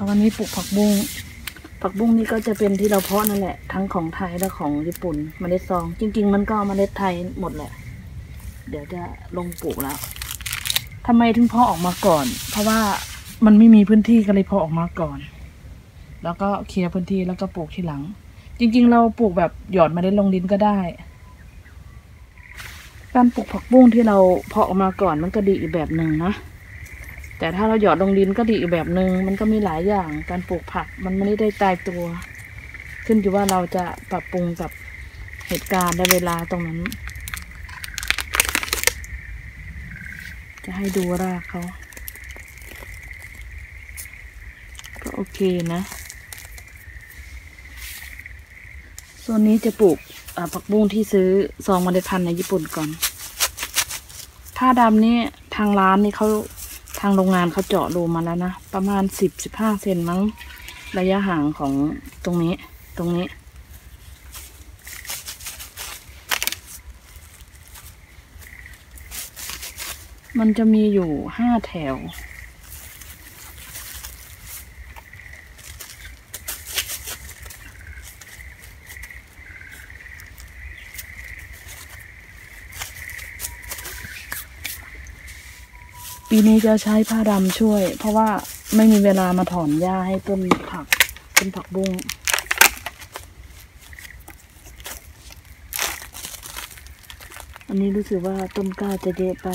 ค่ะวันนี้ปลูกผักบุ้งผักบุ้งนี่ก็จะเป็นที่เราเพาะนั่นแหละ ทั้งของไทยและของญี่ปุ่นเมล็ดซอง จริง ๆ มันก็เมล็ดไทยหมดแหละ เดี๋ยวจะลงปลูกแล้วทำไมถึงเพาะออกมาก่อน เพราะว่ามันไม่มีพื้นที่ก็เลยเพาะออกมาก่อน แล้วก็เคลียร์พื้นที่แล้วก็ปลูกทีหลัง จริง ๆ เราปลูกแบบหยอดเมล็ดลงดินก็ได้ การปลูกผักบุ้งที่เราเพาะออกมาก่อนมันก็ดีอีกแบบหนึ่งนะ แต่ถ้าเราหยอดลงดินก็ดีอีกแบบหนึง่งมันก็มีหลายอย่างการปลูกผักมันไม่ได้ตายตัว ขึ้นอยู่ว่าเราจะปรับปรุงกับเหตุการณ์และเวลาตรงนั้น จะให้ดูรากเขาก็โอเคนะส่วนนี้จะปลูกผักบุ้งที่ซื้อซองเมล็ดพันธุ์ในญี่ปุ่นก่อน ผ้าดำนี่ทางร้านนี่เขา ทางโรงงานเขาเจาะรูมาแล้วนะ ประมาณสิบสิบห้าเซนมั้ง ระยะห่างของตรงนี้ ตรงนี้ มันจะมีอยู่ห้าแถว ปีนี้จะใช้ผ้าดำช่วย เพราะว่าไม่มีเวลามาถอนหญ้าให้ต้นผักต้นผักบุ้งอันนี้รู้สึกว่าต้นกล้าจะเยอะไป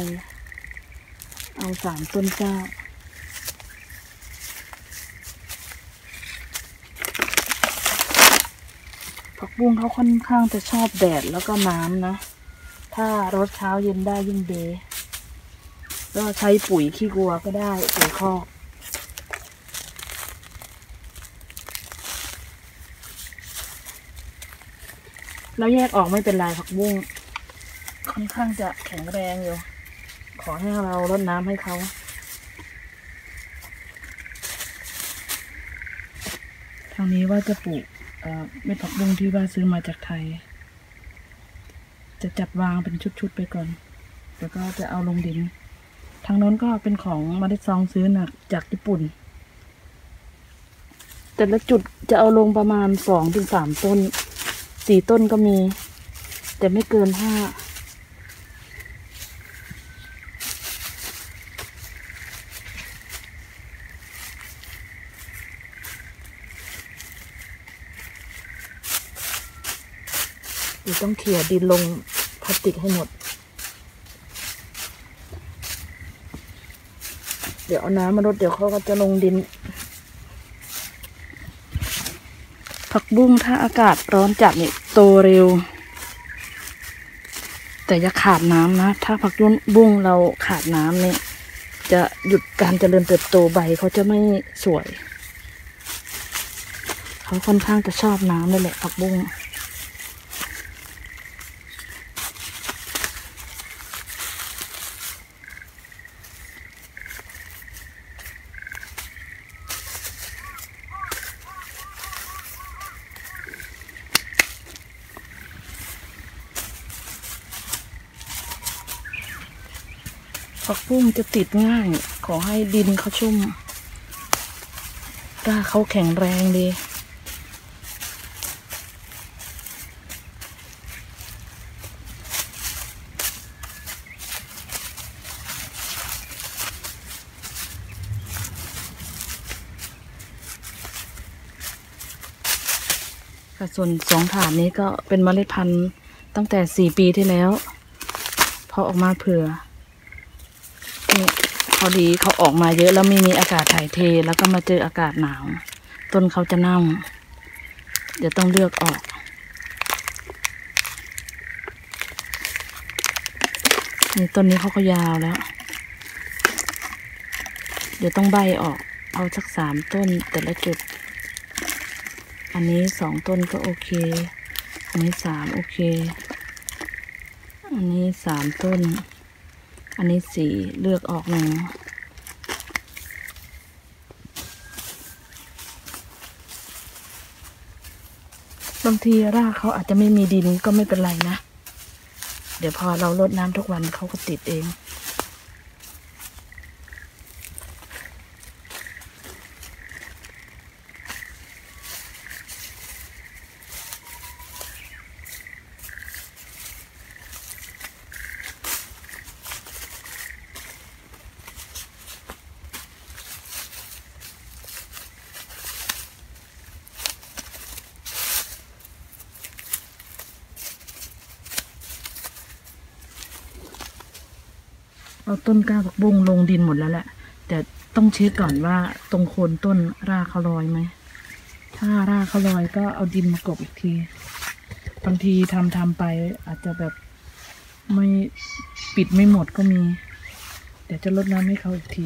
เอาสามต้นกล้า ผักบุ้งเขาค่อนข้างจะชอบแดดแล้วก็น้ำนะ ถ้ารดเช้าเย็นได้ยิ่งดี ก็ใช้ปุ๋ยขี้วัวก็ได้ปุ๋ยคอกแล้วแยกออกไม่เป็นไรผักบุ้งค่อนข้างจะแข็งแรงอยู่ ขอให้เรารดน้ำให้เขา ทางนี้ว่าจะปลูกเอ่อเม็ดผักบุ้งที่ว่าซื้อมาจากไทย จะจัดวางเป็นชุดๆไปก่อน แล้วก็จะเอาลงดิน ทางโน้นก็เป็นของมาได้ซองซื้อนักจากญี่ปุ่น แต่ละจุดจะเอาลงประมาณสองถึงสามต้น สี่ต้นก็มี แต่ไม่เกินห้าต้องเขี่ยดินลงพลาสติกให้หมด เดี๋ยวเอาน้ำมารดเดี๋ยวเขาก็จะลงดิน ผักบุ้งถ้าอากาศร้อนจัดเนี่ยโตเร็ว แต่อย่าขาดน้ำนะ ถ้าผักบุ้งเราขาดน้ำเนี่ยจะหยุดการเจริญเติบโตใบเขาจะไม่สวย เขาค่อนข้างจะชอบน้ำเลยแหละผักบุ้ง ผักบุ้งจะติดง่าย ขอให้ดินเขาชุ่มรากเขาแข็งแรงดี ค่ะส่วนสองถาดนี้ก็เป็นเมล็ดพันธุ์ตั้งแต่สี่ปีที่แล้วพอออกมาเผื่อ นี่พอดีเขาออกมาเยอะแล้วไม่มีอากาศถ่ายเทแล้วก็มาเจออากาศหนาว ต้นเขาจะเน่าเดี๋ยวต้องเลือกออก นี่ต้นนี้เขาก็ยาวแล้ว เดี๋ยวต้องใบออก เอาสักสามต้นแต่ละจุด อันนี้สองต้นก็โอเค อันนี้สามโอเค อันนี้สามต้น อันนี้สีเลือกออกหนึ่งบางทีรากเขาอาจจะไม่มีดินก็ไม่เป็นไรนะ เดี๋ยวพอเราลดน้ำทุกวันเขาก็ติดเอง เอาต้นกล้าผักบุ้งลงดินหมดแล้วแหละ แต่ต้องเช็คก่อนว่าตรงโคนต้นรากเขาลอยไหม ถ้ารากเขาลอยก็เอาดินมากบอีกที บางทีทำทำไปอาจจะแบบไม่ปิดไม่หมดก็มี เดี๋ยวจะลดน้ำให้เขาอีกที